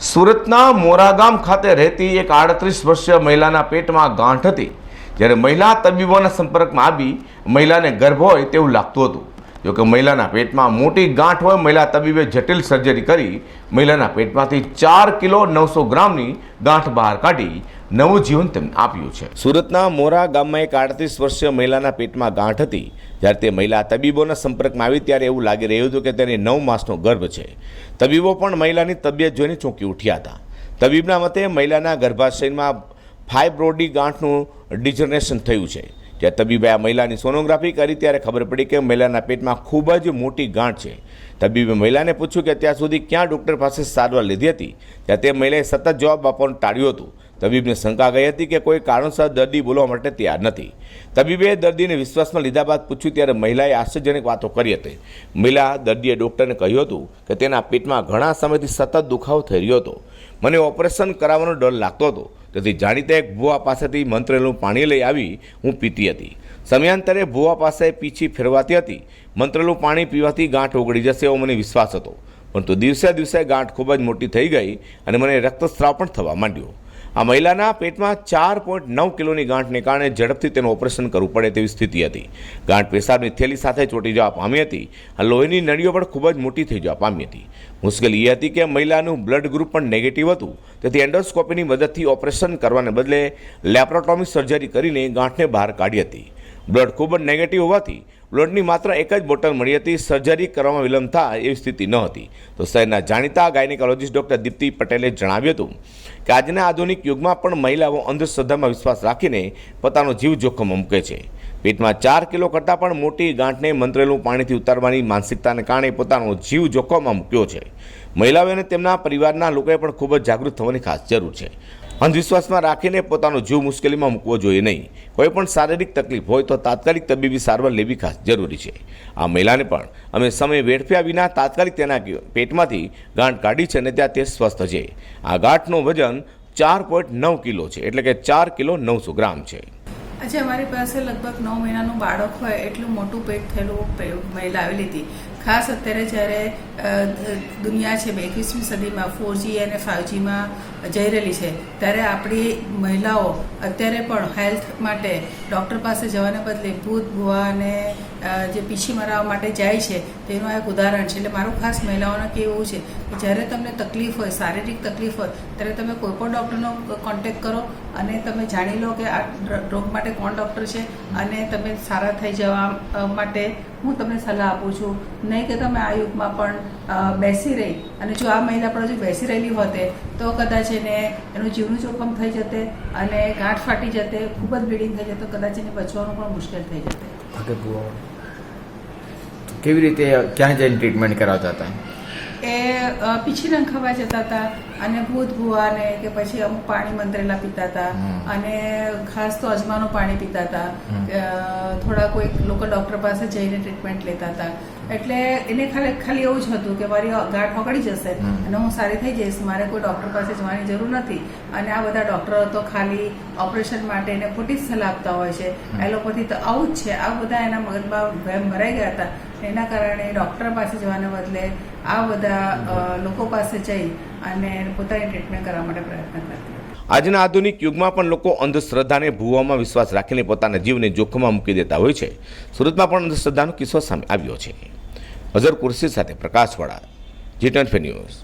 સુરતના મોરાગામ ખાતે રહેતી એક આડત્રીસ વર્ષીય મહિલાના પેટમાં ગાંઠ હતી. જ્યારે મહિલા તબીબોના સંપર્કમાં આવી, મહિલાને ગર્ભ હોય તેવું લાગતું હતું. જોકે મહિલાના પેટમાં મોટી ગાંઠ હોય, મહિલા તબીબે જટિલ સર્જરી કરી, મહિલાના પેટમાંથી ચાર કિલો નવસો ગ્રામની ગાંઠ બહાર કાઢી નવું જીવન તેમને આપ્યું છે. સુરતના મોરા ગામમાં એક આડત્રીસ વર્ષીય મહિલાના પેટમાં ગાંઠ હતી. જ્યારે તે મહિલા તબીબોના સંપર્કમાં આવી, ત્યારે એવું લાગી રહ્યું હતું કે તેને નવ માસનો ગર્ભ છે. તબીબો પણ મહિલાની તબિયત જોઈને ચોંકી ઉઠ્યા હતા. તબીબના મતે મહિલાના ગર્ભાશયમાં ફાઇબ્રોડી ગાંઠનું ડિજનરેશન થયું છે. જ્યારે તબીબે આ મહિલાની સોનોગ્રાફી કરી ત્યારે ખબર પડી કે મહિલાના પેટમાં ખૂબ જ મોટી ગાંઠ છે. તબીબે મહિલાને પૂછ્યું કે ત્યાં સુધી ક્યાં ડૉક્ટર પાસે સારવાર લીધી હતી? ત્યારે તે મહિલાએ સતત જવાબ આપવાનું ટાળ્યું હતું. તબીબને શંકા ગઈ હતી કે કોઈ કારણસર દર્દી બોલવા માટે તૈયાર નથી. તબીબે દર્દીને વિશ્વાસમાં લીધા બાદ પૂછ્યું ત્યારે મહિલાએ આશ્ચર્યજનક વાતો કરી હતી. મહિલા દર્દીએ ડૉક્ટરને કહ્યું હતું કે તેના પેટમાં ઘણા સમયથી સતત દુખાવો થઈ રહ્યો હતો. મને ઓપરેશન કરાવવાનો ડર લાગતો હતો. તેથી જાણીતા એક ભુવા પાસેથી મંત્રેલું પાણી લઈ આવી હું પીતી હતી. સમયાંતરે ભુવા પાસે પીછી ફેરવાતી હતી. મંત્રેલું પાણી પીવાથી ગાંઠ ઓગળી જશે એવો મને વિશ્વાસ હતો. પરંતુ દિવસે દિવસે ગાંઠ ખૂબ જ મોટી થઈ ગઈ અને મને રક્તસ્રાવ પણ થવા માંડ્યો. આ મહિલાના પેટમાં ચાર પોઈન્ટ નવ કિલોની ગાંઠને કારણે ઝડપથી તેનું ઓપરેશન કરવું પડે તેવી સ્થિતિ હતી. ગાંઠ પેશાબની થેલી સાથે ચોંટી જવા પામી હતી. આ લોહીની નળીઓ પણ ખૂબ જ મોટી થઈ જવા પામી હતી. મુશ્કેલી એ હતી કે મહિલાનું બ્લડ ગ્રુપ પણ નેગેટિવ હતું. તેથી એન્ડોસ્કોપીની મદદથી ઓપરેશન કરવાને બદલે લેપ્રોટોમી સર્જરી કરીને ગાંઠને બહાર કાઢી હતી. બ્લડ ખૂબ જ નેગેટિવ હોવાથી બ્લડની માત્ર એક જ બોટલ મળી હતી. સર્જરી કરવામાં વિલંબ થાય એવી સ્થિતિ ન હતી. તો શહેરના જાણીતા ગાયનેકોલોજીસ્ટ ડૉક્ટર દીપ્તિ પટેલે જણાવ્યું હતું કે આજના આધુનિક યુગમાં પણ મહિલાઓ અંધશ્રદ્ધામાં વિશ્વાસ રાખીને પોતાનો જીવ જોખમમાં મૂકે છે. પેટમાં ચાર કિલો કરતાં પણ મોટી ગાંઠને મંત્રેલું પાણીથી ઉતારવાની માનસિકતાને કારણે પોતાનો જીવ જોખમમાં મૂક્યો છે. મહિલાઓ અને તેમના પરિવારના લોકોએ પણ ખૂબ જ જાગૃત થવાની ખાસ જરૂર છે. અંધવિશ્વાસમાં રાખીને પોતાનો જીવ મુશ્કેલીમાં મૂકવો જોઈએ નહીં. કોઈ પણ શારીરિક તકલીફ હોય તો તાત્કાલિક તબીબી સારવાર લેવી ખાસ જરૂરી છે. આ મહિલાને પણ અમે સમય વેડફ્યા વિના તાત્કાલિક તેના પેટમાંથી ગાંઠ કાઢી છે અને ત્યાં તે સ્વસ્થ છે. આ ગાંઠનું વજન ચાર પોઈન્ટ નવ કિલો છે, એટલે કે ચાર કિલો નવસો ગ્રામ છે. આજે અમારી પાસે લગભગ નવ મહિનાનું બાળક હોય એટલું મોટું પેટ થયેલું મહિલા આવેલી હતી. ખાસ અત્યારે જ્યારે દુનિયા છે એકવીસમી સદીમાં ફોરજી અને ફાઇવજીમાં જઈ રહેલી છે, ત્યારે આપણી મહિલાઓ અત્યારે પણ હેલ્થ માટે ડૉક્ટર પાસે જવાને બદલે ભૂત ભૂવા અને જે પીછી મરાવવા માટે જાય છે, તેનું આ એક ઉદાહરણ છે. એટલે મારું ખાસ મહિલાઓને કેવું છે કે જ્યારે તમને તકલીફ હોય, શારીરિક તકલીફ હોય, ત્યારે તમે કોઈ પણ ડૉક્ટરનો કોન્ટેક્ટ કરો અને તમે જાણી લો કે આ રોગ માટે કોણ ડૉક્ટર છે અને તમે સારા થઈ જવા માટે હું તમને સલાહ આપું છું. નહીં કે તમે આ યુગમાં પણ બેસી રહી. અને જો આ મહિલા પણ હજુ બેસી રહેલી હોતે તો કદાચ એને એનું જીવનું જોખમ થઈ જતે અને ગાંઠ ફાટી જતે ખૂબ જ બ્લીડિંગ થઈ જતો કદાચ એને બચવાનું પણ મુશ્કેલ થઈ જતે. કેવી રીતે ક્યાં જઈને ટ્રીટમેન્ટ કરાવતા હતા? એ પીછી નંખાવા જતા હતા અને ભૂત ભૂવાને કે પછી અમુક પાણી મંત્રેલા પીતા હતા અને ખાસ તો અજમાનું પાણી પીતા હતા. થોડા કોઈક લોકો ડૉક્ટર પાસે જઈને ટ્રીટમેન્ટ લેતા હતા. એટલે એને ખાલી ખાલી એવું જ હતું કે મારી ગાંઠ પકડી જશે અને હું સારી થઈ જઈશ મારે કોઈ ડૉક્ટર પાસે જવાની જરૂર નથી. અને આ બધા ડૉક્ટરો તો ખાલી ઓપરેશન માટે એને ખોટી જ સલાહ આપતા હોય છે. એલોપેથી તો આવું જ છે. આ બધા એના મગજમાં વહેમ ભરાઈ ગયા હતા. એના કારણે ડૉક્ટર પાસે જવાને બદલે આ બધા લોકો પાસે જઈ અને પોતાની ટ્રીટમેન્ટ કરવા માટે પ્રયત્ન કરતી આજના આધુનિક યુગમાં પણ લોકો અંધશ્રદ્ધાને ભૂવામાં વિશ્વાસ રાખીને પોતાના જીવને જોખમમાં મૂકી દેતા હોય છે. સુરતમાં પણ અંધશ્રદ્ધાનો કિસ્સો સામે આવ્યો છે. અઝર કુરશી સાથે પ્રકાશવાળા જી ટ્વેન્ટી ન્યૂઝ